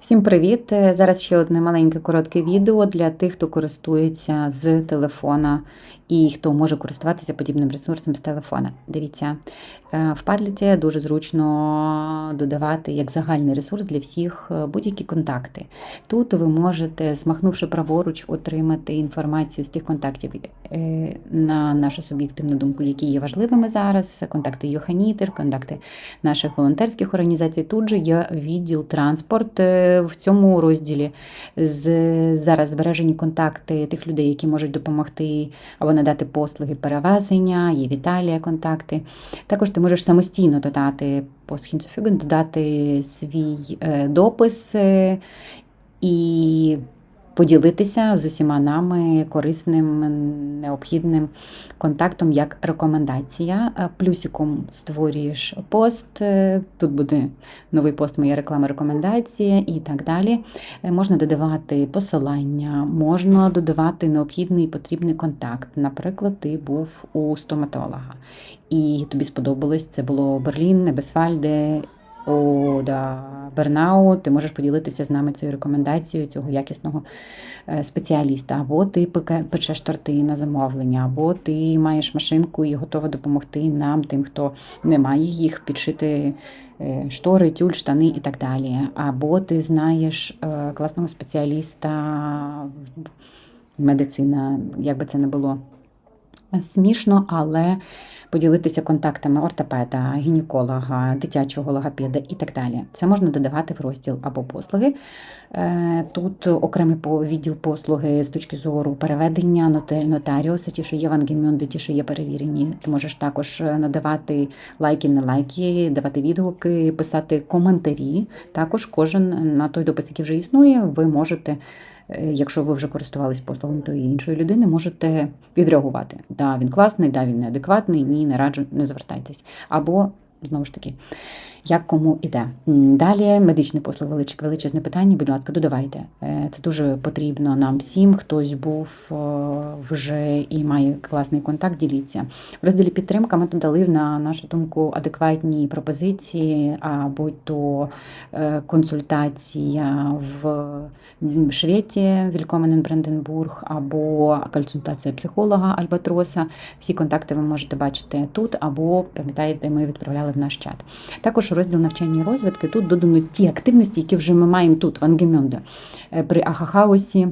Всім привіт! Е, Зараз ще одне маленьке коротке відео для тих, хто користується з телефона і хто може користуватися подібним ресурсом з телефона. Дивіться, е, в Padlet дуже зручно додавати як загальний ресурс для всіх е, будь-які контакти. Тут ви можете, змахнувши праворуч, отримати інформацію з тих контактів на нашу суб'єктивну думку, які є важливими зараз. Контакти Йоханітер, контакти наших волонтерських організацій. Тут же є відділ транспорт в цьому розділі. З зараз збережені контакти тих людей, які можуть допомогти або надати послуги перевезення, є Віталія контакти. Також ти можеш самостійно додати по Hinzufügen, додати свій е, допис е, і поділитися з усіма нами корисним, необхідним контактом як рекомендація. Е, Плюсиком створюєш пост. е, Тут буде новий пост, моя реклама, рекомендація і так далі. Е, Можна додавати посилання, можна додавати необхідний і потрібний контакт. Наприклад, ти був у стоматолога, і тобі сподобалось це було Берлін, Небесвальде. О, Бернау, ти можеш поділитися з нами цією рекомендацією цього якісного е, спеціаліста. Або ти печеш торти на замовлення, або ти маєш машинку і готова допомогти нам, тим, хто не має їх, підшити е, штори, тюль, штани і так далі. Або ти знаєш е, класного спеціаліста медицина, як би це не було смішно, але поділитися контактами ортопеда, гінеколога, дитячого логопеда і так далі. Це можна додавати в розділ або послуги. Е, Тут окремий відділ послуги з точки зору переведення нотаріуса, ті, що є вангемюнди, ті, що є перевірені. Ти можеш також е, надавати лайки, не лайки, давати відгуки, писати коментарі. Також кожен на той допис, який вже існує, ви можете. Е, Якщо ви вже користувались послугами тої іншої людини, можете відреагувати. Да, він класний, да, він неадекватний, ні, не раджу, не звертайтесь. Або знову ж таки, як кому іде. Далі медичні послуги, велич- величезне питання, будь ласка, додавайте. Е, Це дуже потрібно нам всім. Хтось був е, вже і має класний контакт, діліться. В розділі підтримка ми додали на нашу думку адекватні пропозиції, а будь то е, консультація в Швеції, Вількоменен Бранденбург, або консультація психолога Альбатроса. Всі контакти ви можете бачити тут, або пам'ятаєте, ми відправляли в наш чат. Також розділ навчання і розвитки. Тут додано ті активності, які вже ми маємо тут, в Ангемюнде, е, при Ахахаусі.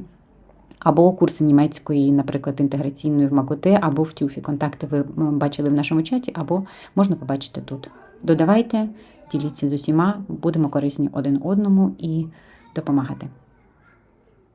Або курси німецької, наприклад, інтеграційної в Макоте, або в Тюфі. Контакти ви бачили в нашому чаті, або можна побачити тут. Додавайте, діліться з усіма, будемо корисні один одному і допомагати.